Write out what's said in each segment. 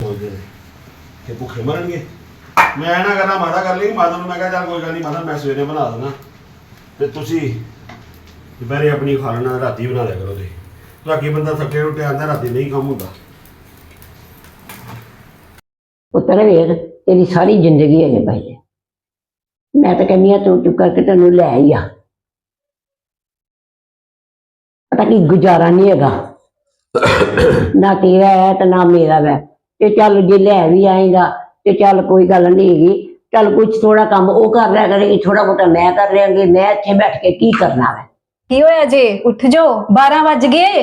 ਸੋਚਦੇ ਨੇ ਕਿ ਭੁੱਖੇ ਮਰਨਗੇ। ਮੈਂ ਨਾ ਕਰਨਾ ਮਾਤਾ ਕਰ ਲਈ, ਮਾਤਾ ਨੂੰ ਮੈਂ ਕਿਹਾ ਚੱਲ ਕੋਈ ਗੱਲ ਨਹੀਂ ਮਾਤਾ ਮੈਂ ਸਵੇਰੇ ਬਣਾ ਦੇਣਾ ਤੇ ਤੁਸੀਂ ਦੁਪਹਿਰੇ ਆਪਣੀ ਖਾ ਲੈਣਾ ਰਾਤੀ ਬਣਾ ਲਿਆ ਕਰੋ ਤੁਸੀਂ। ਰਾਤੀ ਬੰਦਾ ਥੱਕੇ ਟੁੱਟੇ ਆਂਦਾ ਰਾਤੀ ਨਹੀਂ ਕੰਮ ਹੁੰਦਾ। ਪੁੱਤਰ ਵੇਖ, ਤੇਰੀ ਸਾਰੀ ਜ਼ਿੰਦਗੀ ਹੈ ਜੇ ਭਾਈ ਮੈਂ ਤਾਂ ਕਹਿੰਦੀ ਆ ਤੂੰ ਚੁੱਕ ਕਰਕੇ ਤੈਨੂੰ ਲੈ ਆਈ ਆ। ਪਤਾ ਕੀ ਗੁਜ਼ਾਰਾ ਨਹੀਂ ਹੈਗਾ। ਨਾ ਤੇਰਾ ਹੈ ਤੇ ਨਾ ਮੇਰਾ ਹੈ ਤੇ ਚੱਲ ਜੇ ਲੈ ਵੀ ਆਏਗਾ ਤੇ ਚੱਲ ਕੋਈ ਗੱਲ ਨਹੀਂ ਹੈਗੀ। ਚੱਲ ਕੁਝ ਥੋੜਾ ਕੰਮ ਉਹ ਕਰ ਲਿਆ ਕਰੇਗੀ ਥੋੜਾ ਬਹੁਤਾ ਮੈਂ ਕਰ ਲਿਆਂਗੀ ਮੈਂ ਇੱਥੇ ਬੈਠ ਕੇ ਕੀ ਕਰਨਾ ਹੈ ਕੀ ਹੋਇਆ ਜੇ? ਉੱਠ ਜੋ 12 ਵੱਜ ਗਏ।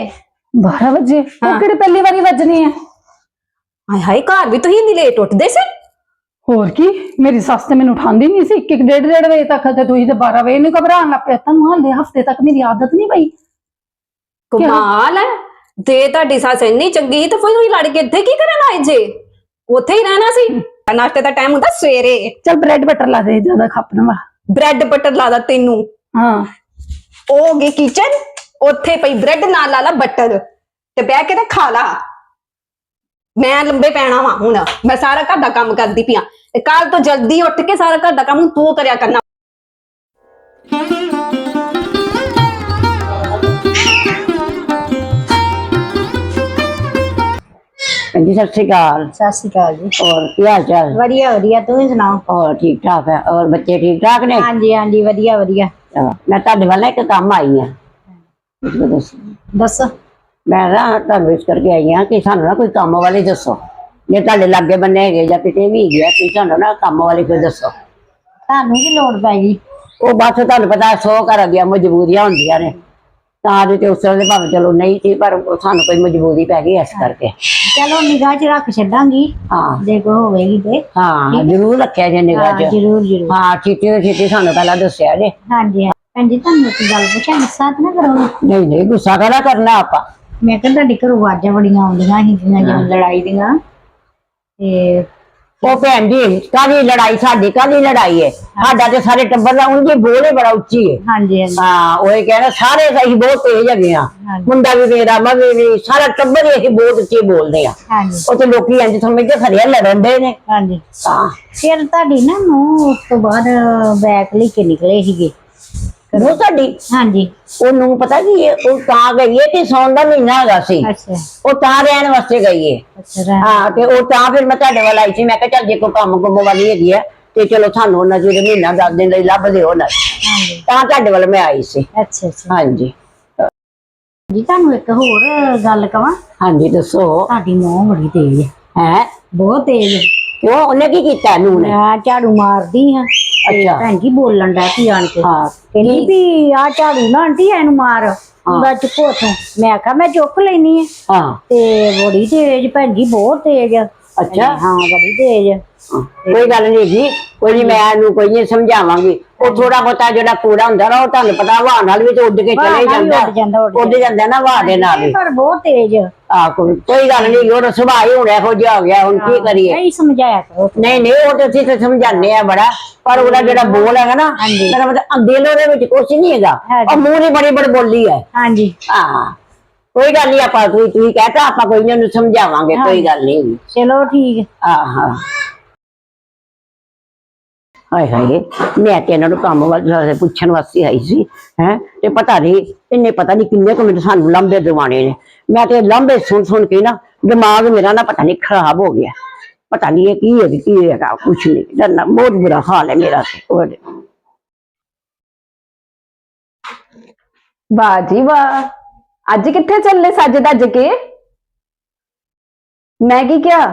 12 ਵਜੇ? ਹਾਂ। ਉਹ ਕਿਹੜੇ ਪਹਿਲੀ ਵਾਰੀ ਵੱਜਣੀ ਹੈ ਹਾਏ ਹਾਏ ਘਰ ਵੀ ਤੁਸੀਂ ਇੰਨੀ ਲੇਟ ਉੱਠਦੇ ਸੀ? ਹੋਰ ਕੀ? ਮੇਰੀ ਸੱਸ ਤੇ ਮੈਨੂੰ ਉਠਾਉਂਦੀ ਨਹੀਂ ਸੀ। ਇੱਕ ਇੱਕ ਡੇਢ ਡੇਢ ਵਜੇ ਤੱਕ ਤੇ ਤੁਸੀਂ ਤੇ 12 ਵਜੇ ਨੂੰ ਘਬਰਾਉਣ ਲੱਗ ਪਿਆ ਤੁਹਾਨੂੰ ਹਾਲੇ ਹਫ਼ਤੇ ਤੱਕ ਮੇਰੀ ਆਦਤ ਨਹੀਂ ਪਈ। ਕਮਾਲ ਹੈ। ਤੇ ਤੁਹਾਡੀ ਸੱਸ ਇੰਨੀ ਚੰਗੀ ਸੀ ਤਾਂ ਫਿਰ ਹੀ ਲੜ ਕੇ ਇੱਥੇ ਕੀ ਕਰਨ ਆਏ ਜੇ? ਉੱਥੇ ਹੀ ਰਹਿਣਾ ਸੀ? ਨਾਸ਼ਤੇ ਦਾ ਟਾਈਮ ਹੁੰਦਾ ਸਵੇਰੇ। ਚਲ ਬ੍ਰੈਡ ਬਟਰ ਲਾ ਦੇ ਜ਼ਿਆਦਾ ਖਪਣ ਵਾਲਾ ਬ੍ਰੈਡ ਬਟਰ ਲਾਦਾ ਤੈਨੂੰ। ਹਾਂ। ਉਹ ਹੋ ਗਈ ਕਿਚਨ ਉੱਥੇ ਪਈ ਬ੍ਰੈਡ ਨਾਲ ਲਾ ਲਾ ਬਟਰ ਤੇ ਬਹਿ ਕੇ ਤੇ ਖਾ ਲਾ। ਮੈਂ ਲੰਬੇ ਪੈਣਾ ਵਾ ਹੁਣ। ਮੈਂ ਸਾਰਾ ਘਰ ਦਾ ਕੰਮ ਕਰਦੀ ਪਿਆ ਤੇ ਕੱਲ ਤੋਂ ਜਲਦੀ ਉੱਠ ਕੇ ਸਾਰਾ ਘਰ ਦਾ ਕੰਮ ਤੂੰ ਕਰਿਆ ਕਰਨਾ। ਹਾਂਜੀ ਸਤਿ ਸ਼੍ਰੀ ਅਕਾਲ। ਸਤਿ ਸ਼੍ਰੀ ਅਕਾਲ ਜੀ। ਔਰ ਕੀ ਹਾਲ ਚਾਲ? ਵਧੀਆ ਵਧੀਆ ਤੁਸੀਂ ਸੁਣਾਓ? ਔਰ ਠੀਕ ਠਾਕ ਹੈ ਔਰ ਬੱਚੇ ਠੀਕ ਠਾਕ ਨੇ? ਹਾਂਜੀ ਹਾਂਜੀ ਵਧੀਆ ਵਧੀਆ। ਚਲੋ, ਮੈਂ ਤੁਹਾਡੇ ਵੱਲ ਨਾ ਇੱਕ ਕੰਮ ਆਈ ਆ। ਦੱਸੋ। ਦੱਸੋ। ਮੈਂ ਨਾ ਤੁਹਾਨੂੰ ਇਸ ਕਰਕੇ ਆਈ ਆ ਕਿ ਸਾਨੂੰ ਨਾ ਕੋਈ ਕੰਮ ਵਾਲੇ ਦੱਸੋ। ਜੇ ਤੁਹਾਡੇ ਲਾਗੇ ਬੰਨੇ ਹੈਗੇ ਜਾਂ ਕਿਤੇ ਵੀ ਹੈਗੇ ਆ ਤੁਸੀਂ ਸਾਨੂੰ ਨਾ ਕੰਮ ਵਾਲੇ ਕੋਈ ਦੱਸੋ। ਤੁਹਾਨੂੰ ਕੀ ਲੋੜ ਪੈ ਗਈ? ਉਹ ਬਸ ਤੁਹਾਨੂੰ ਪਤਾ ਸੌ ਘਰਾਂ ਦੀਆਂ ਮਜਬੂਰੀਆਂ ਹੁੰਦੀਆਂ ਨੇ। ਤਾਂ ਦੇ ਤੇ ਉਸ ਵੇਲੇ ਭਾਵੇਂ ਚਲੋ ਨਹੀਂ ਸੀ ਪਰ ਉਹ ਸਾਨੂੰ ਕੋਈ ਮਜਬੂਰੀ ਪੈ ਗਈ ਇਸ ਕਰਕੇ। ਚਲੋ ਨਿਗਾਹ 'ਚ ਰੱਖ ਛੱਡਾਂਗੀ। ਹਾਂ। ਜੇ ਕੋ ਹੋਵੇਗੀ ਤੇ। ਹਾਂ ਜ਼ਰੂਰ ਰੱਖਿਆ ਜੇ ਨਿਗਾਹ ਹਾਂ, 'ਚ। ਜ਼ਰੂਰ ਜ਼ਰੂਰ। ਹਾਂ ਛੇਤੀ ਤੋਂ ਛੇਤੀ ਸਾਨੂੰ ਪਹਿਲਾਂ ਦੱਸਿਆ ਜੇ। ਹਾਂਜੀ ਹਾਂ। ਭੈਣ ਜੀ ਤੁਹਾਨੂੰ ਇੱਕ ਗੱਲ ਪੁੱਛਾਂ ਗੁੱਸਾ ਤਾਂ ਨਾ ਕਰੋਗੇ ਨਹੀਂ ਨਹੀਂ ਗੁੱਸਾ ਕਰਾ ਕਰਨਾ ਆਪਾਂ? ਮੈਂ ਕਿਹਾ ਤੁਹਾਡੇ ਘਰੋਂ ਆਵਾਜ਼ਾਂ ਬੜੀਆਂ ਆਉਂਦੀਆਂ ਸੀਗੀਆਂ ਜਿਵੇਂ ਲੜਾਈ ਦੀਆਂ। ਤੇ ਉਹ ਭੈਣ ਜੀ ਕਾਹਦੀ ਲੜਾਈ ਸਾਡੀ ਕਾਹਦੀ ਲੜਾਈ ਹੈ ਸਾਡਾ ਤੇ ਸਾਰੇ ਟੱਬਰ ਦਾ ਉਂਝ ਬੋਲ ਬੜਾ ਉੱਚੀ ਹੈ ਹਾਂਜੀ ਹਾਂਜੀ। ਹਾਂ ਉਹ ਇਹ ਕਹਿੰਦਾ ਸਾਰੇ ਅਸੀਂ ਬਹੁਤ ਤੇਜ਼ ਹੈਗੇ ਆ। ਹਾਂਜੀ। ਮੁੰਡਾ ਵੀ ਮੇਰਾ ਮੈਂ ਵੀ ਸਾਰਾ ਟੱਬਰ ਹੀ ਅਸੀਂ ਬਹੁਤ ਉੱਚੀ ਬੋਲਦੇ ਆ। ਹਾਂਜੀ। ਉਹ ਤੇ ਲੋਕੀ ਇੰਜ ਸਮਝਦੇ ਖਰਿਆ ਲੜਨ ਦੇ ਨੇ। ਹਾਂਜੀ। ਹਾਂ। ਫਿਰ ਤੁਹਾਡੀ ਨਾ ਨੂੰ ਉਸ ਤੋਂ ਬਾਅਦ ਬੈਕ ਲੈ ਕੇ ਨਿਕਲੇ ਸੀਗੇ। ਉਹ ਸਾਡੀ ਹਾਂਜੀ। ਉਹਨੂੰ ਪਤਾ ਕੀ ਹੈ ਉਹ ਤਾਂ ਗਈ ਹੈ ਕਿ ਸੌਣ ਦਾ ਮਹੀਨਾ ਹੈਗਾ ਸੀ। ਅੱਛਾ। ਉਹ ਤਾਂ ਰਹਿਣ ਵਾਸਤੇ ਗਈ ਹੈ ਅੱਛਾ ਹਾਂ ਤੇ ਉਹ ਤਾਂ ਫਿਰ ਮੈਂ ਤੁਹਾਡੇ ਵੱਲ ਆਈ ਸੀ। ਮੈਂ ਕਿਹਾ ਚੱਲ ਜੇ ਕੋਈ ਕੰਮ ਕੁੰਮ ਵਾਲੀ ਹੈਗੀ ਹੈ ਤੇ ਚਲੋ ਸਾਨੂੰ ਉਹਨਾਂ ਜਿਹੜੇ ਮਹੀਨਾ ਦਸ ਦਿਨ ਲਈ ਲੱਭ ਦਿਓ ਨਾ ਹਾਂਜੀ। ਤਾਂ ਤੁਹਾਡੇ ਵੱਲ ਮੈਂ ਆਈ ਸੀ। ਅੱਛਾ ਅੱਛਾ। ਹਾਂਜੀ। ਜੀ ਤੁਹਾਨੂੰ ਇੱਕ ਹੋਰ ਗੱਲ ਕਵਾਂ। ਹਾਂਜੀ ਦੱਸੋ। ਤੁਹਾਡੀ ਨੂੰਹ ਬੜੀ ਤੇਜ਼ ਹੈ। ਹੈ? ਬਹੁਤ ਤੇਜ਼ ਹੈ। ਕਿਉਂ? ਉਹਨੇ ਕੀ ਕੀਤਾ ਨੂੰ ਨੇ? ਮੈਂ ਝਾੜੂ ਮਾਰਦੀ ਹਾਂ। ਅੱਛਾ। ਭੈਣ ਜੀ ਬੋਲਣ ਦਾ ਪੀ ਆਣ ਕੇ। ਹਾਂ। ਕਹਿੰਦੀ ਵੀ ਆ ਝਾੜੂ ਨਾ ਆਂਟੀ ਇਹਨੂੰ ਮਾਰ। ਉਹਦਾ ਚੁੱਕੋ ਮੈਂ ਆਖਿਆ ਮੈਂ ਚੁੱਕ ਲੈਣੀ ਹੈ ਹਾਂ। ਤੇ ਬੜੀ ਤੇਜ਼ ਭੈਣ ਜੀ ਬਹੁਤ ਤੇਜ਼। ਆ ਅੱਛਾ। ਹਾਂ ਬੜੀ ਤੇਜ਼। ਕੋਈ ਗੱਲ ਨਹੀਂ ਜੀ ਕੋਈ ਨਹੀਂ ਮੈਂ ਇਹਨੂੰ ਕੋਈ ਨਹੀਂ ਸਮਝਾਵਾਂਗੀ। ਉਹ ਥੋੜਾ ਬਹੁਤਾ ਜਿਹੜਾ ਕੂੜਾ ਹੁੰਦਾ ਨਾ ਉਹ ਤੁਹਾਨੂੰ ਪਤਾ ਹਵਾ ਨਾਲ ਵੀ ਤੇ ਉੱਡ ਕੇ ਚਲੇ ਵੀ ਜਾਂਦਾ। ਉੱਡ ਜਾਂਦਾ, ਨਾ ਹਵਾ ਦੇ ਨਾਲ ਹੀ ਪਰ ਬਹੁਤ ਤੇਜ਼। ਆ। ਆ ਕੋਈ ਕੋਈ ਗੱਲ ਨਹੀਂ ਉਹ ਸੁਭਾਅ ਹੀ ਹੁਣ ਇਹੋ ਜਿਹਾ ਹੋ ਗਿਆ ਹੁਣ ਕੀ ਕਰੀਏ? ਨਹੀਂ ਸਮਝਾਇਆ ਕਰੋ ਨਹੀਂ ਨਹੀਂ ਉਹ ਤੇ ਅਸੀਂ ਤਾਂ ਸਮਝਾਉਂਦੇ ਆ ਬੜਾ ਪਰ ਉਹਦਾ ਜਿਹੜਾ ਬੋਲ ਹੈਗਾ ਨਾ। ਮੇਰਾ ਮਤਲਬ ਦਿਲ ਉਹਦੇ ਵਿੱਚ ਕੁਛ ਨਹੀਂ ਹੈਗਾ। ਉਹ ਮੂੰਹ ਦੀ ਬੜੀ ਬੜੀ ਬੋਲੀ ਹੈ। ਹਾਂਜੀ। ਹਾਂ। ਕੋਈ ਗੱਲ ਨਹੀਂ ਆਪਾਂ ਤੁਸੀਂ ਤੁਸੀਂ ਕਹਤਾ ਆਪਾਂ ਕੋਈ ਨਹੀਂ ਉਹਨੂੰ ਸਮਝਾਵਾਂਗੇ ਕੋਈ ਗੱਲ ਨਹੀਂ ਚਲੋ ਠੀਕ। ਆਹਾ। ਹਾਏ ਹਾਏ ਮੈਂ ਤੇ ਇਹਨਾਂ ਨੂੰ ਕੰਮ ਵਾਲੇ ਪੁੱਛਣ ਵਾਸਤੇ ਆਈ ਸੀ ਹੈ ਤੇ ਪਤਾ ਨਹੀਂ ਇਹਨੇ ਪਤਾ ਨਹੀਂ ਕਿੰਨੇ ਕੁ ਮੈਨੂੰ ਸਾਨੂੰ ਲੰਬੇ ਦਿਵਾਣੇ ਨੇ। ਮੈਂ ਤੇ ਲੰਬੇ ਸੁਣ ਸੁਣ ਕੇ ਨਾ ਦਿਮਾਗ ਮੇਰਾ ਨਾ ਪਤਾ ਨਹੀਂ ਖਰਾਬ ਹੋ ਗਿਆ। ਪਤਾ ਨਹੀਂ ਇਹ ਕੀ ਹੈ ਕੀ ਹੈਗਾ ਕੁਛ ਨਹੀਂ ਡਰਨਾ ਬਹੁਤ ਬੁਰਾ ਹਾਲ ਹੈ ਮੇਰਾ ਤੇ ਹੋਰ। ਵਾਹ ਜੀ ਵਾਹ। ਅੱਜ ਕਿੱਥੇ ਚੱਲੇ ਸੱਜ ਦੱਜ ਕੇ? ਮੈਂ ਕੀ ਕਿਹਾ?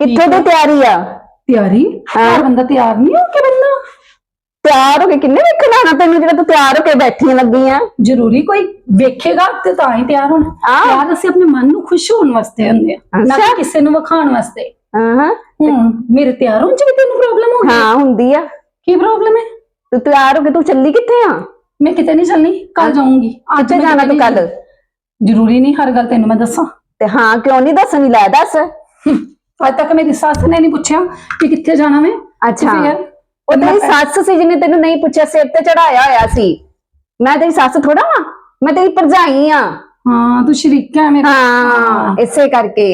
ਕਿੱਥੋਂ ਦੀ ਤਿਆਰੀ ਆ? ਤਿਆਰੀ? ਹਰ ਬੰਦਾ ਤਿਆਰ ਨਹੀਂ ਹੋ ਕੇ ਬੰਦਾ? ਤਿਆਰ ਹੋ ਕੇ ਕਿੰਨੇ ਵੇਖਣ ਆਣਾ ਤੈਨੂੰ ਜਿਹੜਾ ਤੂੰ ਤਿਆਰ ਹੋ ਕੇ ਬੈਠੀ ਲੱਗੀ ਆ? ਜ਼ਰੂਰੀ ਕੋਈ ਵੇਖੇਗਾ ਤੇ ਤਾਂ ਹੀ ਤਿਆਰ ਹੋਣਾ। ਹਾਂ। ਤਿਆਰ ਅਸੀਂ ਆਪਣੇ ਮਨ ਨੂੰ ਖੁਸ਼ ਹੋਣ ਵਾਸਤੇ ਹੁੰਦੇ ਆ ਨਾ ਕਿ। ਕਿਸੇ ਨੂੰ ਵਿਖਾਉਣ ਵਾਸਤੇ। ਹਾਂ। ਹੁਣ ਮੇਰੇ ਤਿਆਰ ਹੋਣ ਚ ਵੀ ਤੈਨੂੰ ਪ੍ਰੋਬਲਮ ਹੋ ਗਈ ਹਾਂ ਹੁੰਦੀ ਆ। ਕੀ ਪ੍ਰੋਬਲਮ ਹੈ? ਤੂੰ ਤਿਆਰ ਹੋ ਕੇ ਤੂੰ ਚੱਲੀ ਕਿੱਥੇ ਆ? ਮੈਂ ਕਿਤੇ ਨਹੀਂ ਚੱਲਣੀ ਕੱਲ ਜਾਊਂਗੀ। ਅੱਜ ਕਿੱਥੇ ਮੈਂ ਜਾਣਾ ਤੂੰ ਕੱਲ ਜ਼ਰੂਰੀ ਨਹੀਂ ਹਰ ਗੱਲ ਤੈਨੂੰ ਮੈਂ ਦੱਸਾਂ। ਤੇ ਹਾਂ ਕਿਉਂ ਨਹੀਂ ਦੱਸਣੀ? ਲੈ ਦੱਸ। ਅੱਜ ਤੱਕ ਮੇਰੀ ਸੱਸ ਨੇ ਨਹੀਂ ਪੁੱਛਿਆ ਕਿ ਕਿੱਥੇ ਜਾਣਾ ਮੈਂ। ਅੱਛਾ। ਉਹ ਤੇਰੀ ਸੱਸ ਸੀ ਜਿਹਨੇ ਤੈਨੂੰ ਨਹੀਂ ਪੁੱਛਿਆ ਸਿਰ ਤੇ ਚੜਾਇਆ ਹੋਇਆ ਸੀ। ਮੈਂ ਤੇਰੀ ਸੱਸ ਥੋੜਾ ਵਾਂ? ਮੈਂ ਤੇਰੀ ਭਰਜਾਈ ਆ। ਹਾਂ ਤੂੰ ਸ਼ਰੀਕਾ ਹੈ ਮੇਰਾ ਹਾਂ ਇਸੇ ਕਰਕੇ।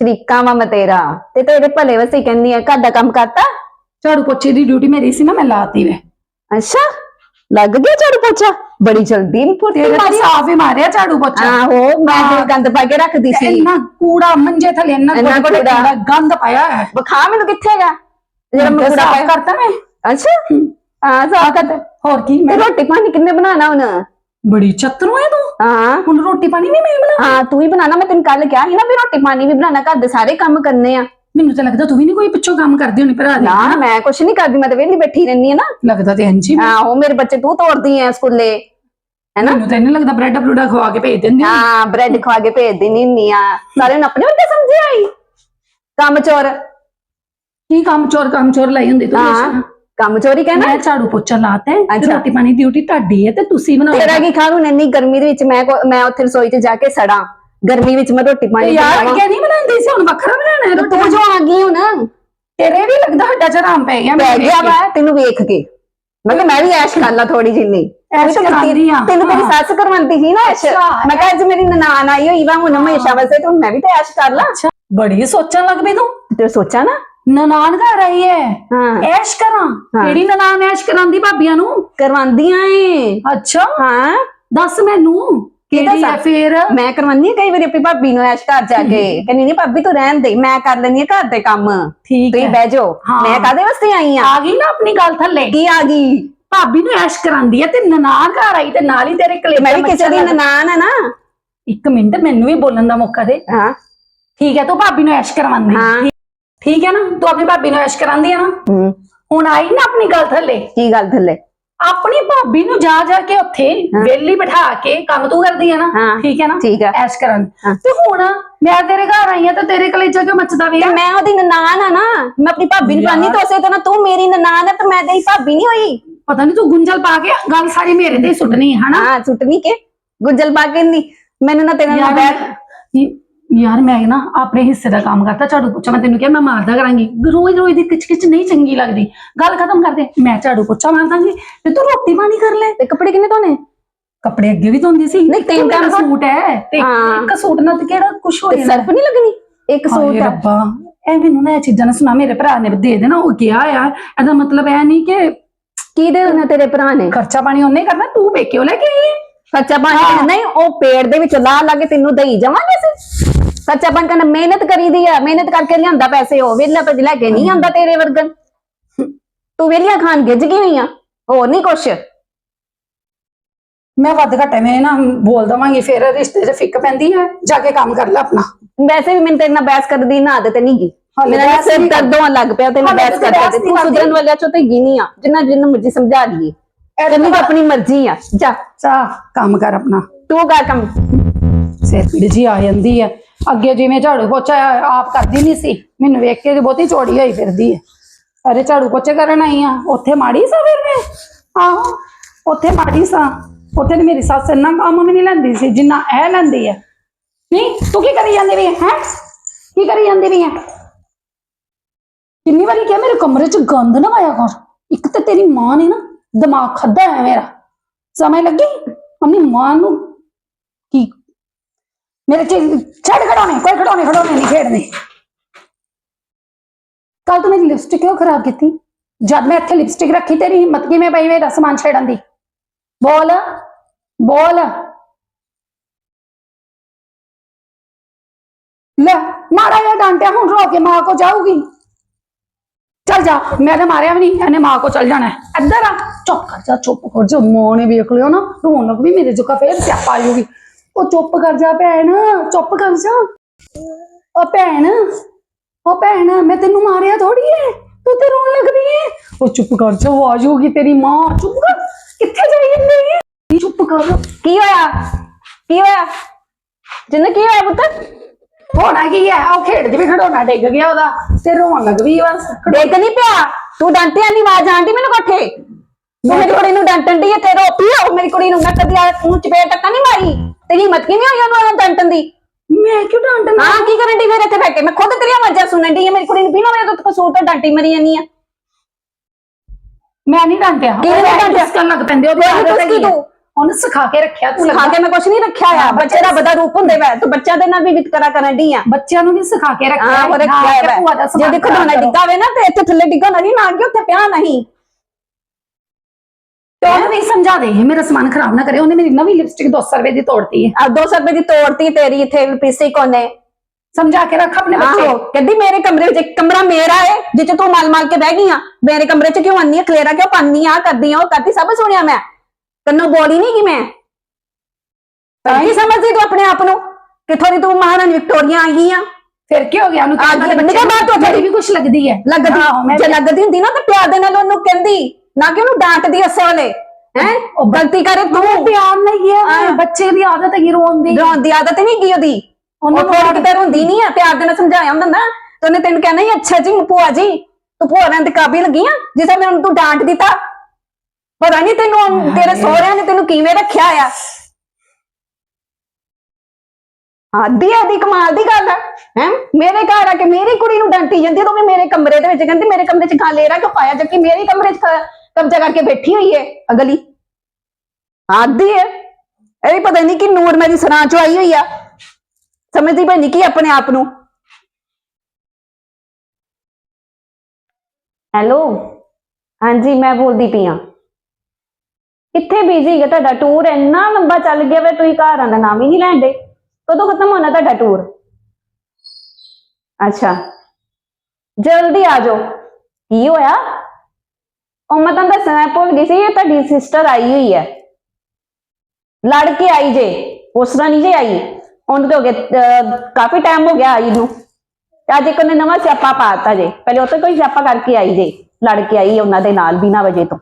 ਸ਼ਰੀਕਾ ਵਾ ਮੈਂ ਤੇਰਾ। ਤੇ ਤੇਰੇ ਭਲੇ ਵਸੇ ਕਹਿੰਦੀ ਆ ਘਰ ਦਾ ਕੰਮ ਕਰਤਾ? ਝਾੜੂ ਪੋਚੇ ਦੀ ਡਿਊਟੀ ਮੇਰੀ ਸੀ ਨਾ ਮੈਂ ਲਾਤੀ ਵੇ। ਅੱਛਾ। ਲੱਗ ਗਿਆ ਝਾੜੂ ਪੋਚਾ? ਬੜੀ ਜਲਦੀ ਫੁਰਤੀ ਤੇਰੇ ਤਾਂ ਮਾਰੀ ਸਾਫ਼ ਹੀ ਮਾਰਿਆ ਝਾੜੂ ਪੋਚਾ। ਆਹੋ ਮੈਂ। ਤੇ ਗੰਦ ਪਾ ਕੇ ਰੱਖਦੀ ਸੀ। ਇੰਨਾ ਕੂੜਾ ਮੰਜੇ ਥਲੇ ਇੰਨਾ ਕੂੜਾ। ਕੂੜਾ ਗੰਦ ਪਾਇਆ ਹੈ ਵਿਖਾ ਮੈਨੂੰ ਕਿੱਥੇ ਹੈਗਾ? ਜਿਹੜਾ ਮੈਂ ਕੂੜਾ ਸਾਫ਼ ਪਾਇਆ। ਕਰਤਾ ਮੈਂ। ਅੱਛਾ। ਹਾਂ। ਸਾਫ਼ ਕਰ ਤੇ ਹੋਰ ਕੀ ਮੈਂ ਰੋਟੀ ਪਾਣੀ ਕਿੰਨੇ ਬਣਾਣਾ ਹੁਣ? ਬੜੀ ਚਤਰੂ ਹੈ ਤੂੰ। ਹਾਂ। ਹੁਣ ਰੋਟੀ ਪਾਣੀ ਵੀ ਮੈਂ ਬਣਾ ਹਾਂ ਤੂੰ ਹੀ ਬਣਾਣਾ ਮੈਂ ਤੈਨੂੰ ਕੱਲ ਕਿਹਾ ਸੀ ਨਾ ਵੀ ਰੋਟੀ ਪਾਣੀ ਵੀ ਬਣਾਣਾ ਘਰ ਦੇ ਸਾਰੇ ਕੰਮ ਕਰਨੇ ਆ। ਮੈਨੂੰ ਤਾਂ ਲੱਗਦਾ ਤੂੰ ਵੀ ਨਹੀਂ ਕੋਈ ਪਿੱਛੋਂ ਕੰਮ ਕਰਦੀ ਹੋਣੀ ਭਰਾ ਦੇ। ਨਾ ਮੈਂ ਕੁਛ ਨਹੀਂ ਕਰਦੀ ਮੈਂ ਤਾਂ ਵਿਹਲੀ ਬੈਠੀ ਰਹਿੰਦੀ ਆ ਨਾ। ਲੱਗਦਾ ਤੇ ਇੰਜੀ ਹਾਂ ਉਹ ਮੇਰੇ ਬੱਚੇ ਤੂੰ ਤੋੜਦੀ ਆ ਸਕੂਲੇ ਹੈਨਾ? ਮੈਨੂੰ ਤਾਂ ਨਹੀਂ ਲੱਗਦਾ ਬ੍ਰੈਡ ਬਲੂਡਾ ਖਵਾ ਕੇ ਭੇਜ ਦਿੰਦੀ ਹਾਂ ਬ੍ਰੈਡ ਖਵਾ ਕੇ ਭੇਜ ਦਿੰਦੀ ਹੁੰਦੀ ਆ। ਸਾਰਿਆਂ ਨੂੰ ਆਪਣੇ ਵਰਗੇ ਸਮਝਿਆ ਆਈ। ਕੰਮ ਚੋਰ। ਕੀ ਕੰਮ ਚੋਰ ਕੰਮ ਚੋਰ ਲਈ ਹੁੰਦੀ ਤੂੰ ਹਾਂ ਹਮੇਸ਼ਾ। ਕੰਮ ਚੋਰੀ ਕਹਿਣਾ। ਮੈਂ ਝਾੜੂ ਪੋਚਾ ਲਾਤਾ ਹੈ ਤੇ ਅੱਛਾ। ਰੋਟੀ ਪਾਣੀ ਦੀ ਡਿਊਟੀ ਤੁਹਾਡੀ ਹੈ ਤੇ ਤੁਸੀਂ ਬਣਾਓ। ਤੇਰਾ ਕੀ ਖਾਣ ਇੰਨੀ ਗਰਮੀ ਦੇ ਵਿੱਚ ਮੈਂ ਕੋ- ਮੈਂ ਉੱਥੇ ਰਸੋਈ 'ਚ ਜਾ ਕੇ ਸੜਾਂ। ਗਰਮੀ ਵਿੱਚ ਮੈਂ ਰੋਟੀ ਪਾਣੀ ਯਾਰ ਬਣਾਵਾਂ। ਅੱਗੇ ਨਹੀਂ ਬਣਾਉਂਦੀ ਸੀ ਹੁਣ ਵੱਖਰਾ ਬਣਾਉਣਾ ਹੈ ਤੇ ਰੋਟੀ। ਤੂੰ ਜੋ ਆ ਗਈ ਹੁਣ। ਤੇਰੇ ਵੀ ਲੱਗਦਾ ਹੱਡਾ ਚ ਆਰਾਮ ਪੈ ਗਿਆ ਪੈ ਮੈਨੂੰ ਗਿਆ। ਵਾ ਤੈਨੂੰ ਵੇਖ ਕੇ। ਮੈਂ ਕਿਹਾ ਮੈਂ ਵੀ ਐਸ਼ ਕਰ ਲਾ ਥੋੜੀ ਜਿੰਨੀ। ਐਸ਼ ਕਰਾਉਂਦੀ ਆ। ਤੈਨੂੰ ਹਾਂ। ਸੱਸ ਕਰਵਾਉਂਦੀ ਸੀ ਨਾ ਐਸ਼। ਅੱਛਾ। ਮੈਂ ਕਿਹਾ ਅੱਜ ਮੇਰੀ ਨਨਾਣ ਆਈ ਹੋਈ ਵਾ ਹੁਣ ਹਮੇਸ਼ਾ ਵਸੇ ਤੇ ਮੈਂ ਵੀ ਤੇ ਐਸ਼ ਕਰ ਲਾ। ਅੱਛਾ ਬੜੀ ਸੋਚਣ ਲੱਗ ਪਈ ਤੂੰ। ਤੇ ਸੋਚਾ ਨਾ। ਨਨਾਣ ਘਰ ਆਈ ਹੈ। ਹਾਂ। ਐਸ਼ ਕਰਾਂ। ਹਾਂ। ਕਿਹੜੀ ਨਨਾਣ ਐਸ਼ ਕਰਾਂਦੀ ਭਾਬੀਆਂ ਨੂੰ? ਕਰਵਾਉਂਦੀਆਂ ਏ। ਅੱਛਾ। ਹਾਂ। ਦੱਸ ਮੈਨੂੰ। ਕਿਹੜੀ ਹੈ ਦੱਸਾਂ? ਫੇਰ? ਮੈਂ ਕਰਵਾਉਂਦੀ ਹਾਂ ਕਈ ਵਾਰੀ ਆਪਣੀ ਭਾਬੀ ਨੂੰ ਐਸ਼ ਘਰ ਜਾ ਕੇ। ਕਹਿੰਦੀ ਨਹੀਂ ਭਾਬੀ ਤੂੰ ਰਹਿਣ ਦੇ ਮੈਂ ਕਰ ਲੈਂਦੀ ਆ ਘਰ ਦੇ ਕੰਮ। ਠੀਕ ਤੁਸੀਂ ਹੈ। ਬਹਿ ਜਾਓ। ਹਾਂ। ਮੈਂ ਕਾਦੇ ਵਾਸਤੇ ਆਈ ਆ ਆ ਗਈ ਨਾ ਆਪਣੀ ਗੱਲ ਥੱਲੇ। ਕੀ ਆ ਗਈ? ਭਾਬੀ ਨੂੰ ਐਸ਼ ਕਰਾਂਦੀ ਹੈ ਤੇ ਨਨਾਣ ਘਰ ਆਈ ਤੇ ਨਾਲ ਹੀ ਤੇਰੇ ਤੇ ਕਲੇਜਾ ਮੈਂ ਵੀ ਕਿਸੇ ਦੀ ਨਨਾਣ ਆ ਨਾ। ਇੱਕ ਮਿੰਟ ਮੈਨੂੰ ਵੀ ਬੋਲਣ ਦਾ ਮੌਕਾ ਦੇ। ਹਾਂ। ਠੀਕ ਹੈ ਤੂੰ ਭਾਬੀ ਨੂੰ ਐਸ਼ ਕਰਵਾਉਂਦੀ ਹੈ। ਹਾਂ ਠੀਕ ਹੈ ਨਾ ਤੂੰ ਆਪਣੀ ਭਾਬੀ ਨੂੰ ਐਸ਼ ਕਰਾਂਦੀ ਹੈ ਨਾ। ਹੂੰ। ਹੁਣ ਆਈ ਨਾ ਆਪਣੀ ਗੱਲ ਥੱਲੇ। ਕੀ ਗੱਲ ਥੱਲੇ? ਆਪਣੀ ਭਾਬੀ ਨੂੰ ਜਾ ਜਾ ਕੇ ਉੱਥੇ। ਵੇਲੀ ਬਿਠਾ ਕੇ ਕੰਮ ਤੂੰ ਕਰਦੀ ਹੈ ਨਾ ਹਾਂ। ਠੀਕ ਹੈ ਨਾ ਠੀਕ ਹੈ ਐਸ਼ ਕਰਨ। ਹਾਂ। ਤੇ ਹੁਣ ਮੈਂ ਤੇਰੇ ਘਰ ਆਈ ਆ ਤੇ ਤੇਰੇ ਕਲੇਜਾ ਕਿਉਂ ਮੱਚਦਾ ਵੇ ਤੇ ਮੈਂ ਉਹਦੀ ਨਨਾਣ ਆ ਨਾ ਮੈਂ ਆਪਣੀ ਭਾਬੀ ਨੂੰ ਪਾਣੀ ਤਾਂ ਉਸੇ ਤਰ੍ਹਾਂ ਤੂੰ ਮੇਰੀ ਨਨਾਣ ਆ ਤੇ ਮੈਂ ਤੇਰੀ ਭਾਬੀ ਨਹੀਂ ਹੋਈ। ਪਤਾ ਨਹੀਂ ਤੂੰ ਗੁੰਝਲ ਪਾ ਕੇ ਗੱਲ ਸਾਰੀ ਮੇਰੇ ਤੇ ਹੀ ਸੁੱਟਣੀ ਹੈ ਹਨਾ? ਹਾਂ ਸੁੱਟਣੀ ਕੇ? ਗੁੱਜਲ ਪਾ ਕੇ ਨਹੀਂ ਮੈਨੂੰ ਨਾ ਤੇਰੇ ਨਾਲ ਯਾਰ ਬੈਠ ਯਾਰ ਮੈਂ ਨਾ ਆਪਣੇ ਹਿੱਸੇ ਦਾ ਕੰਮ ਕਰਤਾ ਝਾੜੂ ਪੋਚਾ ਮੈਂ ਤੈਨੂੰ ਕਿਹਾ ਮੈਂ ਮਾਰਦਾ ਕਰਾਂਗੀ। ਰੋਜ਼ ਰੋਜ਼ ਦੀ ਕਿਚ ਨਹੀਂ ਚੰਗੀ ਲੱਗਦੀ। ਗੱਲ ਖਤਮ ਕਰ ਦੇ ਮੈਂ ਝਾੜੂ ਪੋਚਾ ਮਾਰ ਦਾਂਗੀ ਤੇ ਤੂੰ ਰੋਟੀ ਪਾਣੀ ਕਰ ਲੈ। ਤੇ ਕੱਪੜੇ ਕਿੰਨੇ ਧੋਣੇ? ਕੱਪੜੇ ਅੱਗੇ ਵੀ ਧੋਂਦੀ ਸੀ। ਨਹੀਂ, ਤਿੰਨ ਟਾਈਮ ਸੂਟ। ਹੈ ਤੇ ਹਾਂ। ਇੱਕ ਸੂਟ ਨਾਲ ਤੇ ਕਿਹੜਾ ਕੁਛ ਹੋ ਸਰਫ ਨਹੀਂ ਲੱਗਣੀ? ਇੱਕ ਸੂਟ ਆ ਰੱਬਾ ਇਹ ਮੈਨੂੰ ਨਾ ਇਹ ਚੀਜ਼ਾਂ ਨਾ ਸੁਣਾ ਮੇਰੇ ਭਰਾ ਨੇ ਦੇ ਦੇਣਾ ਉਹ ਗਿਆ ਆ। ਇਹਦਾ ਮਤਲਬ ਇਹ ਨਹੀਂ ਕਿ ਕੀ ਦੇ ਦੇਣਾ ਤੇਰੇ ਭਰਾ ਨੇ? ਖਰਚਾ ਪਾਣੀ ਉਹਨੇ ਕਰਨਾ ਤੂੰ ਵੇਖਿਓ ਲੈ ਕੇ ਆਈ ਹਾਂ। ਨਹੀਂ ਉਹ ਪੇੜ ਦੇ ਵਿੱਚ ਲਾ ਲਾ ਕੇ ਤੈਨੂੰ ਦਈ ਜਾਵਾਂਗੇ ਅਸੀਂ। ਖਰਚਾ ਪਾਣੀ ਕਰਨਾ ਮਿਹਨਤ ਕਰੀਦੀ ਆ ਮਿਹਨਤ ਕਰਕੇ ਲਿਆਂਦਾ ਪੈਸੇ ਉਹ ਵੇਲਾ ਤੇ ਲੈ ਕੇ ਨਹੀਂ ਆਂਦਾ ਤੇਰੇ ਵਰਗਨ ਤੂੰ ਵੇਲੀਆਂ ਖਾਨ ਗਿੱਜ ਗਈ ਹੋਈ ਆ ਹੋਰ ਨਹੀਂ ਕੁਛ। ਮੈਂ ਵੱਧ ਘਟੇ ਮੈਂ ਨਾ ਬੋਲ ਦਵਾਂਗੀ ਫਿਰ ਰਿਸ਼ਤੇ 'ਚ ਫਿੱਕ ਪੈਂਦੀ ਹੈ ਜਾ ਕੇ ਕੰਮ ਕਰ ਲੈ ਆਪਣਾ। ਵੈਸੇ ਵੀ ਮੈਨੂੰ ਤੇਰੇ ਨਾਲ ਬਹਿਸ ਕਰਦੀ ਨਾ ਆਦਤ ਨਹੀਂ ਗਈ ਹਾਲੇ ਮੇਰਾ ਬਹਿਸ ਸਿਰ ਨਹੀਂ ਦਰਦ ਹੋਣ ਲੱਗ ਪਿਆ ਤੈਨੂੰ ਹਾਲੇ ਬਹਿਸ ਤੇ ਬਹਿਸ ਕਰਦੇ ਨਹੀਂ ਤੂੰ। ਸੁਧਰਨ ਵਾਲਿਆਂ ਚੋਂ ਤੇ ਨਹੀਂ ਆ ਜਿੰਨਾ ਜਿੰਨਾ ਮੁਝੇ ਸਮਝਾ ਦਈਏ ਤੈਨੂੰ ਤਾਂ ਆਪਣੀ ਮਰਜ਼ੀ ਆ ਜਾ। ਚਾ ਕੰਮ ਕਰ ਆਪਣਾ। ਤੂੰ ਕਰ ਕੰਮ। ਸਿਰ ਪੀੜ ਜੀ ਆ ਜਾਂਦੀ ਹੈ ਅੱਗੇ ਜਿਵੇਂ ਝਾੜੂ ਪੋਚਾ ਆਪ ਕਰਦੀ ਨਹੀਂ ਸੀ। ਮੈਨੂੰ ਵੇਖ ਕੇ ਤੇ ਬਹੁਤੀ ਚੋੜੀ ਹੋਈ ਫਿਰਦੀ ਹੈ ਅਰੇ ਝਾੜੂ ਪੋਚੇ ਕਰਨ ਆਈ ਆ। ਉੱਥੇ ਮਾੜੀ ਸਾ ਫਿਰ ਮੈਂ? ਆਹੋ ਉੱਥੇ ਮਾੜੀ ਸਾ। ਉੱਥੇ ਤੇ ਮੇਰੀ ਸੱਸ ਇੰਨਾ ਕੰਮ ਵੀ ਨਹੀਂ ਲੈਂਦੀ ਸੀ ਜਿੰਨਾ ਇਹ ਲੈਂਦੀ ਹੈ ਨਹੀਂ ਤੂੰ ਕੀ ਕਰੀ ਜਾਂਦੀ ਵੀ ਹੈ? ਕੀ ਕਰੀ ਜਾਂਦੀ ਵੀ ਹੈ ਕਿੰਨੀ ਵਾਰੀ ਕਿਹਾ ਮੇਰੇ ਕਮਰੇ 'ਚ ਗੰਦ ਨਾ ਪਾਇਆ ਕਰ। ਇੱਕ ਤੇ ਤੇਰੀ ਮਾਂ ਨੇ ਨਾ ਦਿਮਾਗ ਖੱਦਾ ਹੈ ਮੇਰਾ। ਸਮਝ ਲੱਗੀ? ਆਪਣੀ ਮਾਂ ਨੂੰ ਕੀ? ਮੇਰੇ ਚ ਛੱਡ ਖੜਾਉਣੇ, ਕੋਈ ਖੜਾਉਣੇ ਖੜਾਉਣੇ ਨਹੀਂ ਖੇਡਣੇ। ਕੱਲ ਤੂੰ ਮੇਰੀ ਲਿਪਸਟਿਕ ਕਿਉਂ ਖਰਾਬ ਕੀਤੀ? ਜਦ ਮੈਂ ਇੱਥੇ ਲਿਪਸਟਿਕ ਰੱਖੀ ਤੇਰੀ ਹਿੰਮਤ ਕਿਵੇਂ ਪਈ ਮੇਰਾ ਸਮਾਨ ਛੇੜਨ ਦੀ? ਬੋਲ ਬੋਲ। ਲੈ ਮਾਰਾ ਜਿਹਾ ਡਾਂਟਿਆ, ਹੁਣ ਰੋ ਕੇ ਮਾਂ ਕੋ ਜਾਊਗੀ। ਚੱਲ ਜਾ, ਮੈਂ ਤਾਂ ਮਾਰਿਆ ਵੀ ਨਹੀਂ, ਇਹਨੇ ਮਾਂ ਕੋ ਚੱਲ ਜਾਣਾ। ਹੈ। ਇੱਧਰ ਆ, ਚੁੱਪ ਕਰ ਜਾ, ਚੁੱਪ ਕਰ ਜਾ, ਮਾਂ ਨੇ ਵੇਖ ਲਿਓ ਨਾ, ਰੋਣ ਲੱਗ ਵੀ ਮੇਰੇ ਜੋਗਾ ਫੇਰ ਸਿਆਪਾ ਆ ਜਾਊਗੀ। ਉਹ ਚੁੱਪ ਕਰ ਜਾ ਭੈਣ, ਚੁੱਪ ਕਰ ਜਾ। ਉਹ ਭੈਣ ਉਹ ਭੈਣ, ਮੈਂ ਤੈਨੂੰ ਮਾਰਿਆ ਥੋੜੀ ਏ ਤੂੰ ਤੇ ਰੋਣ ਲੱਗ ਰਹੀ ਏ ਉਹ ਚੁੱਪ ਕਰ ਜਾ ਆਵਾਜ਼ ਹੋਗੀ ਤੇਰੀ ਮਾਂ, ਚੁੱਪ ਕਰ। ਕਿੱਥੇ ਜਾਈ ਜਾਂਦੀ ਏ ਚੁੱਪ ਕਰ ਕੀ ਹੋਇਆ? ਕੀ ਹੋਇਆ? ਜਿੰਨ ਕੀ ਹੋਇਆ ਪੁੱਤ? ਹੋਣਾ ਕੀ ਹੈ? ਉਹ ਖੇਡ ਵੀ ਖੜੋਣਾ ਡਿੱਗ ਗਿਆ ਉਹਦਾ। ਤੇ ਰੋਣ ਲੱਗ ਵੀ ਬਸ। ਦੇਖ ਨਹੀਂ ਪਿਆ? ਤੂੰ ਡਾਂਟਿਆ ਨਹੀਂ ਆਵਾਜ਼ ਆਂਦੀ ਮੈਨੂੰ ਕੋਠੇ? ਤੂੰ ਮੇਰੀ ਕੁੜੀ ਨੂੰ ਡਾਂਟਣ ਦੀ ਤੇ ਰੋਪੀ ਆ? ਮੇਰੀ ਕੁੜੀ ਨੂੰ ਮੈਂ ਕਦੀ ਆ ਤੂੰ ਚਪੇੜ ਟੱਕਾ ਨਹੀਂ ਮਾਰੀ? ਤੇਰੀ ਹਿੰਮਤ ਕਿਵੇਂ ਹੋਈ ਉਹਨੂੰ ਡਾਂਟਣ ਦੀ? ਮੈਂ ਕਿਉਂ ਡਾਂਟਣਾ ਹਾਂ ਕੀ ਕਰਨ ਦੀ ਫਿਰ ਇੱਥੇ ਬੈਠ ਕੇ? ਮੈਂ ਖੁਦ ਤੇਰੀਆਂ ਆਵਾਜ਼ਾਂ ਸੁਣਨ ਦੀ ਆ। ਮੇਰੀ ਕੁੜੀ ਨੂੰ ਬਿਨਾਂ ਮੇਰੇ ਤੋਂ ਕਸੂਰ ਤੋਂ ਡਾਂਟੀ ਮਰੀ ਜਾਨੀ ਆ। ਮੈਂ ਨਹੀਂ ਡਾਂਟਿਆ। ਕਿਹਨੇ ਉਹ ਡਾਂਟਿਆ? ਡਿਸਕਨ ਲੱਗ ਪੈਂਦੇ ਉਹਦੀ ਆਦਤ ਹੈਗੀ ਕੀ ਹੈ। ਤੂੰ। ਉਹਨੂੰ ਸਿਖਾ ਕੇ ਰੱਖਿਆ ਤੂੰ ਸਿਖਾ ਕੇ ਮੈਂ ਕੁਛ ਨਹੀਂ ਰੱਖਿਆ ਆ। ਬੱਚੇ ਦਾ ਬਦਾ ਰੂਪ ਹੁੰਦੇ ਵੈ ਤੂੰ ਬੱਚਿਆਂ ਦੇ ਨਾਲ ਵੀ ਵਿਤਕਰਾ ਕਰਨ ਦੀ ਆ। ਬੱਚਿਆਂ ਨੂੰ ਵੀ ਸਿਖਾ ਕੇ ਰੱਖਿਆ ਹਾਂ ਉਹ ਰੱਖਿਆ ਹਾਂ, ਕਿ ਭੂਆ ਦਾ ਹੈ ਜੇ ਸਮਾਨ ਦੇਖੋ ਦੋਨਾ ਖਰਾਬ ਡਿੱਗਾ ਵੇ ਨਾ ਤੇ ਇੱਥੇ ਥੱਲੇ ਡਿੱਗਾ ਨਹੀਂ ਨਾ ਕਿ ਉੱਥੇ ਪਿਆ ਨਹੀਂ। ਤੇ ਉਹਨੂੰ ਵੀ ਸਮਝਾ ਦੇ ਮੇਰਾ ਸਮਾਨ ਖਰਾਬ ਨਾ ਕਰੇ ਉਹਨੇ ਮੇਰੀ ਨਵੀਂ ਲਿਪਸਟਿਕ 200 ਰੁਪਏ ਦੀ ਤੋੜਤੀ ਹੈ। ਆ 200 ਰੁਪਏ ਦੀ ਤੋੜਤੀ ਤੇਰੀ ਇੱਥੇ ਪੀਸੀ ਕੋਨੇ। ਸਮਝਾ ਕੇ ਰੱਖ ਆਪਣੇ ਬੱਚੇ ਆਹੋ ਕਹਿੰਦੀ ਮੇਰੇ ਕਮਰੇ ਵਿੱਚ ਇੱਕ ਕਮਰਾ ਮੇਰਾ ਹੈ ਜਿੱਥੇ ਤੂੰ ਮਲ ਮਲ ਕੇ ਬਹਿ ਗਈ ਆ। ਮੇਰੇ ਕਮਰੇ 'ਚ ਕਿਉਂ ਆਨੀ ਆ? ਖਲੇਰਾ ਕਿਉਂ ਪਾਨੀ ਆ? ਕਰਦੀ ਆ ਉਹ ਕੰਨੋਂ ਬੋਲੀ ਨਹੀਂ ਕਿ ਮੈਂ? ਤਾਂ ਕੀ ਸਮਝਦੀ ਤੂੰ ਆਪਣੇ ਆਪ ਨੂੰ? ਕਿੱਥੋਂ ਦੀ ਤੂੰ ਮਹਾਰਾਣੀ ਵਿਕਟੋਰੀਆ ਆਈ ਆ? ਫਿਰ ਕੀ ਹੋ ਗਿਆ? ਉਹਨੂੰ ਆ ਕਹਿੰਦਾ ਨਿਕਲ ਬਾਹਰ ਤੋਂ ਮੇਰੀ ਵੀ ਕੁਛ ਲੱਗਦੀ ਹੈ। ਲੱਗਦੀ। ਜੇ ਲੱਗਦੀ ਹੁੰਦੀ ਨਾ ਤਾਂ ਪਿਆਰ ਦੇ ਨਾਲ ਉਹਨੂੰ ਕਹਿੰਦੀ। ਨਾ ਕਿ ਉਹਨੂੰ ਡਾਂਟਦੀ ਅਸੇ ਵਾਲੇ। ਹੈ? ਉਹ ਗਲਤੀ ਕਰੇ ਤੂੰ। ਪਿਆਰ ਨਹੀਂ ਹੈ ਹਾਂ। ਬੱਚੇ ਦੀ ਆਦਤ ਹੈ ਰੋਣ ਦੀ ਰੋਣ ਦੀ ਆਦਤ ਨਹੀਂ ਗਈ ਉਹਦੀ। ਉਹਨੂੰ ਉਹਨੂੰ ਥੋੜੀ ਕਿਤੇ ਹੁੰਦੀ ਨਹੀਂ ਆ। ਪਿਆਰ ਦੇ ਨਾਲ ਸਮਝਾਇਆ ਹੁੰਦਾ ਨਾ। ਤੇ ਉਹਨੇ ਤੈਨੂੰ ਕਹਿਣਾ ਹੀ ਅੱਛਾ ਜੀ ਭੂਆ ਜੀ ਤੂੰ ਭੂਆ ਨਾਲ ਕਾਬਿਲ ਲੱਗੀ ਆ? ਜਿਸੇ ਮੈਨੂੰ ਤੂੰ ਡਾਂਟ ਦਿੱਤਾ ਪਤਾ ਨਹੀਂ ਤੈਨੂੰ ਤੇਰੇ ਸਹੁਰਿਆਂ ਨੇ ਤੈਨੂੰ ਕਿਵੇਂ ਰੱਖਿਆ ਆ? ਆਦੀ ਆਦੀ ਕਮਾਲ ਦੀ ਗੱਲ ਹੈ ਹੈ? ਮੇਰੇ ਘਰ ਆ ਕੇ ਮੇਰੀ ਕੁੜੀ ਨੂੰ ਡਾਂਟੀ ਜਾਂਦੀ ਤੂੰ ਵੀ ਮੇਰੇ ਕਮਰੇ ਦੇ ਵਿੱਚ ਕਹਿੰਦੀ ਮੇਰੇ ਕਮਰੇ 'ਚ ਖਾਲੇਰਾ ਕਿਉਂ ਪਾਇਆ? ਜਦਕਿ ਮੇਰੇ ਕਮਰੇ 'ਚ ਕਬਜ਼ਾ ਕਰਕੇ ਬੈਠੀ ਹੋਈ ਹੈ ਅਗਲੀ। ਆਦੀ ਹੈ ਇਹ ਵੀ ਪਤਾ ਨਹੀਂ ਕਿ ਨੂਰ ਮੇਰੀ ਸਰਾਂ ਚੋਂ ਆਈ ਹੋਈ ਆ। ਸਮਝਦੀ ਭੈਣੀ ਕੀ ਆਪਣੇ ਆਪ ਨੂੰ। ਹੈਲੋ? ਹਾਂਜੀ ਮੈਂ ਬੋਲਦੀ ਪਈ ਆ। ਕਿੱਥੇ ਬਿਜ਼ੀ ਹੈ ਤੁਹਾਡਾ ਟੂਰ ਇੰਨਾ ਲੰਬਾ ਚੱਲ ਗਿਆ ਵੇ ਤੁਸੀਂ ਘਰਾਂ ਦਾ ਨਾਮ ਹੀ ਨਹੀਂ ਲੈਂਦੇ ਕਦੋਂ ਖਤਮ ਹੋਣਾ ਤੁਹਾਡਾ ਟੂਰ ਅੱਛਾ। ਜਲਦੀ ਆ ਜਾਓ। ਕੀ ਹੋਇਆ? ਉਹ ਮੈਂ ਤੁਹਾਨੂੰ ਦੱਸਣਾ ਭੁੱਲ ਗਈ ਸੀ ਇਹ ਤੁਹਾਡੀ ਸਿਸਟਰ ਆਈ ਹੋਈ ਹੈ। ਲੜ ਕੇ ਆਈ ਜੇ ਉਸ ਤਰ੍ਹਾਂ ਨਹੀਂ ਜੇ ਆਈ। ਉਹਨੂੰ ਤੇ ਹੋ ਗਿਆ ਅਹ, ਕਾਫੀ ਟਾਈਮ ਹੋ ਗਿਆ ਆਈ ਨੂੰ। ਤੇ ਅੱਜ ਇੱਕ ਉਹਨੇ ਨਵਾਂ ਸਿਆਪਾ ਪਾਤਾ ਜੇ। ਪਹਿਲੇ ਉਹ ਤੋਂ ਕੋਈ ਸਿਆਪਾ ਕਰਕੇ ਆਈ ਜੇ ਲੜ ਕੇ ਆਈ ਉਹਨਾਂ ਦੇ ਨਾਲ ਬਿਨਾਂ ਵਜੇ ਤੋਂ।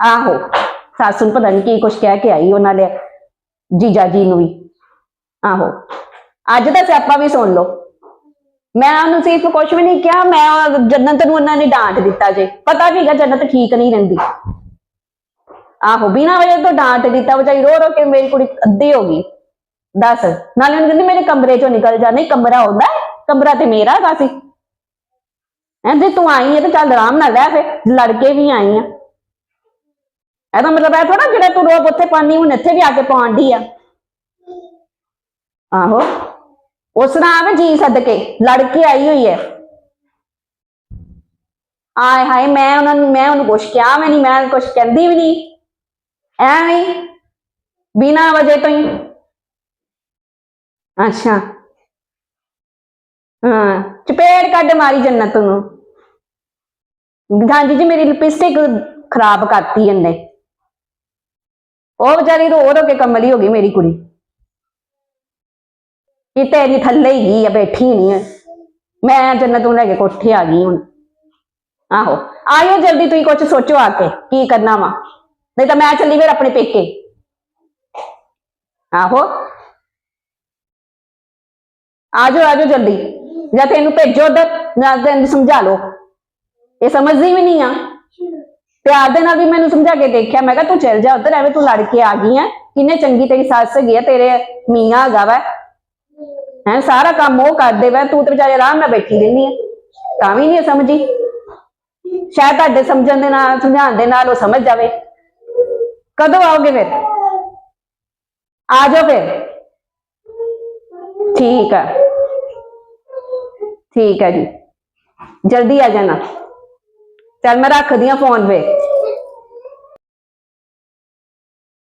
ਆਹੋ। ਸਾਸੂ ਨੂੰ ਪਤਾ ਨਹੀਂ ਕੀ ਕੁਛ ਕਹਿ ਕੇ ਆਈ ਉਹਨਾਂ ਦੇ, ਜੀਜਾ ਜੀ ਨੂੰ ਵੀ। ਆਹੋ, ਅੱਜ ਦਾ ਸਿਆਪਾ ਵੀ ਸੁਣ ਲਓ। ਮੈਂ ਉਹਨੂੰ ਸਿਰਫ ਕੁਛ ਵੀ ਨਹੀਂ ਕਿਹਾ, ਮੈਂ ਜੰਨਤ ਨੂੰ ਉਹਨਾਂ ਨੇ ਡਾਂਟ ਦਿੱਤਾ ਜੇ। ਪਤਾ ਵੀਗਾ ਜੰਨਤ ਠੀਕ ਨਹੀਂ ਰਹਿੰਦੀ। ਆਹੋ, ਬਿਨਾਂ ਵਜ੍ਹਾ ਤੋਂ ਡਾਂਟ ਦਿੱਤਾ, ਵਿਚਾਰੀ ਰੋ ਰੋ ਕੇ ਮੇਰੀ ਕੁੜੀ ਅੱਧੀ ਹੋ ਗਈ। ਦੱਸ, ਨਾਲੇ ਉਹਨੂੰ ਕਹਿੰਦੀ, ਮੇਰੇ ਕਮਰੇ ਚੋਂ ਨਿਕਲ ਜਾ, ਨਹੀਂ ਕਮਰਾ ਹੁੰਦਾ ਕਮਰਾ ਤੇ ਮੇਰਾ ਹੈਗਾ ਸੀ। ਐਂ ਜੇ ਤੂੰ ਆਈ ਹੈ ਤਾਂ ਚੱਲ ਆਰਾਮ ਨਾਲ ਰਹਿ ਫੇ ਲੜਕੇ ਵੀ ਆਈ ਆ। ਇਹਦਾ ਮਤਲਬ ਇਹ ਥੋੜਾ ਜਿਹੜਾ ਤੂੰ ਰੋਬ ਉੱਥੇ ਪਾਣੀ ਹੁਣ ਇੱਥੇ ਵੀ ਆ ਕੇ ਪਾਉਂਦੀ ਆ। ਆਹੋ। ਉਸ ਨਾਲ ਆਵੇ ਜੀ ਸਦਕੇ ਲੜ ਕੇ ਆਈ ਹੋਈ ਹੈ ਆਏ ਹਾਏ ਮੈਂ ਉਹਨਾਂ ਨੂੰ ਮੈਂ ਉਹਨੂੰ ਕੁਛ ਕਿਹਾ ਵੀ ਨਹੀਂ ਮੈਂ ਕੁਛ ਕਹਿੰਦੀ ਵੀ ਨਹੀਂ ਐਵੇਂ ਹੀ, ਬਿਨਾਂ ਵਜ੍ਹਾ ਤੋਂ ਹੀ। ਅੱਛਾ। ਹਾਂ ਚਪੇੜ ਕੱਢ ਮਾਰੀ ਜੰਨਤ ਨੂੰ। ਗਾਂਜੀ ਜੀ ਮੇਰੀ ਲਿਪਸਟਿਕ ਖਰਾਬ ਕਰਤੀ ਇਹਨੇ। ਉਹ ਵਿਚਾਰੀ ਰੋ ਰੋ ਕੇ ਕਮਲੀ ਹੋ ਗਈ ਮੇਰੀ ਕੁੜੀ। ਕਿ ਤੇਰੀ ਥੱਲੇ ਹੀ ਗਈ ਆ, ਬੈਠੀ ਨਹੀਂ ਹੈ ਮੈਂ ਜੰਨਤ ਨੂੰ ਲੈ ਕੇ ਕੋਠੇ ਆ ਗਈ ਹੁਣ। ਆਹੋ, ਆਇਓ ਜਲਦੀ ਤੁਸੀਂ ਕੁਝ ਸੋਚੋ ਆ ਕੇ ਕੀ ਕਰਨਾ ਵਾ। ਨਹੀਂ ਤਾਂ ਮੈਂ ਚੱਲੀ ਫਿਰ ਆਪਣੇ ਪੇਕੇ। ਆਹੋ। ਆਜੋ ਆਜੋ ਜਲਦੀ। ਜਾਂ ਤੈਨੂੰ ਭੇਜੋ ਉਧਰ, ਜਾਂ ਤੈਨੂੰ ਸਮਝਾ ਲਓ। ਇਹ ਸਮਝਦੀ ਵੀ ਨਹੀਂ ਆ। ਪਿਆਰ ਦੇ ਨਾਲ ਵੀ ਮੈਨੂੰ ਸਮਝਾ ਕੇ ਦੇਖਿਆ, ਮੈਂ ਕਿਹਾ ਤੂੰ ਚੱਲ ਜਾ ਉੱਧਰ, ਐਵੇਂ ਤੂੰ ਲੜ ਕੇ ਆ ਗਈ ਆ ਕਿੰਨੇ ਚੰਗੀ ਤੇਰੀ ਸੱਸ ਹੈਗੀ ਹੈ ਤੇਰੇ ਮੀਆਂ ਹੈਗਾ ਵਾ। ਹੈ, ਸਾਰਾ ਕੰਮ ਉਹ ਕਰਦੇ ਵਾ, ਤੂੰ ਤੇ ਵਿਚਾਰੇ ਆਰਾਮ ਨਾਲ ਬੈਠੀ ਰਹਿੰਦੀ ਆ। ਤਾਂ ਵੀ ਨਹੀਂ ਸਮਝੀ। ਸ਼ਾਇਦ ਤੁਹਾਡੇ ਸਮਝਣ ਦੇ ਨਾਲ, ਸਮਝਾਉਣ ਦੇ ਨਾਲ ਉਹ ਸਮਝ ਜਾਵੇ। ਕਦੋਂ ਆਓਗੇ ਫਿਰ? ਆ ਜਾਓ ਫਿਰ। ਠੀਕ ਹੈ ਠੀਕ ਹੈ ਜੀ। ਜਲਦੀ ਆ ਜਾਣਾ। ਚੱਲ ਮੈਂ ਰੱਖਦੀ ਆ ਫੋਨ ਵੇ।